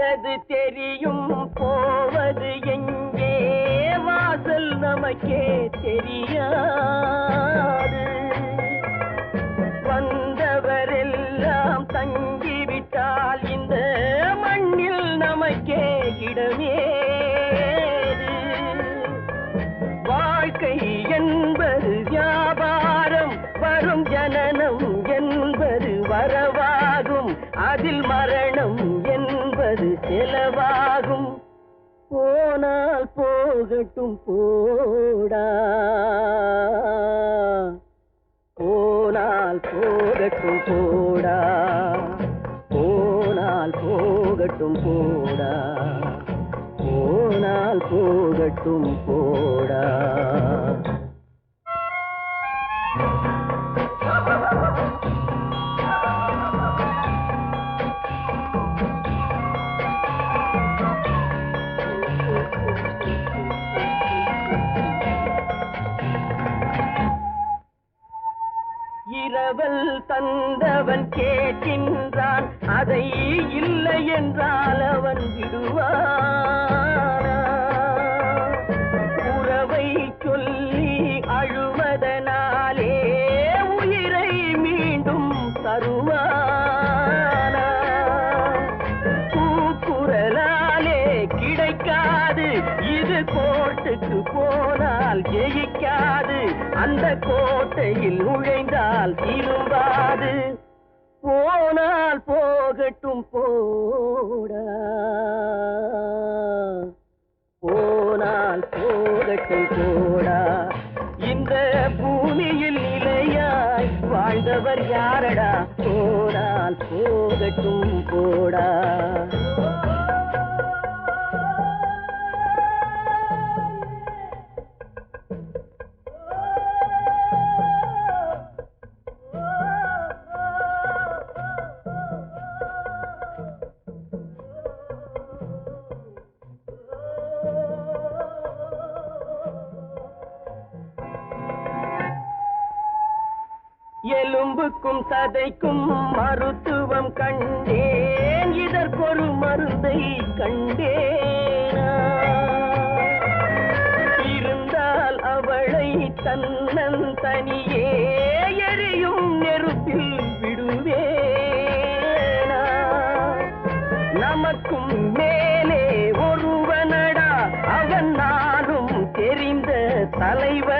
வந்தது தெரியும் போவது எங்கே? வாசல் நமக்கே தெரியா? ஆகும் போனால் போகட்டும் போடா. போனால் போகட்டும் போடா. போனால் போகட்டும் போடா. போனால் போகட்டும் போடா. இரவல் தந்தவன் கேட்கின்றான். அதை இல்லை என்றால் அவன் விடுவான்? உறவை சொல்லி அழுவதனாலே உயிரை மீண்டும் தருவான். போனால் ஜெயிக்காது. அந்த கோட்டையில் நுழைந்தால் திரும்பாது. போனால் போகட்டும் போட. போனால் போகட்டும் போடா. இந்த பூமியில் நிலையாய் வாழ்ந்தவர் யாரடா? போனால் போகட்டும் போடா. எலும்புக்கும் சதைக்கும் மருத்துவம் கண்டேன். இதற்கொரு மருந்தை கண்டேன். இருந்தால் அவளை தன்னன் தனியே எரியும் நெருப்பில் விடுவேனா. நமக்கும் மேலே ஒருவனடா அவன் நானும் தெரிந்த தலைவர்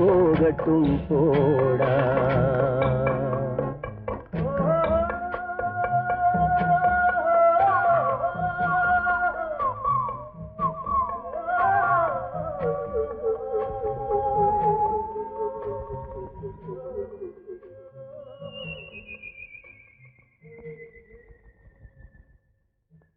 போகட்டும் போடா.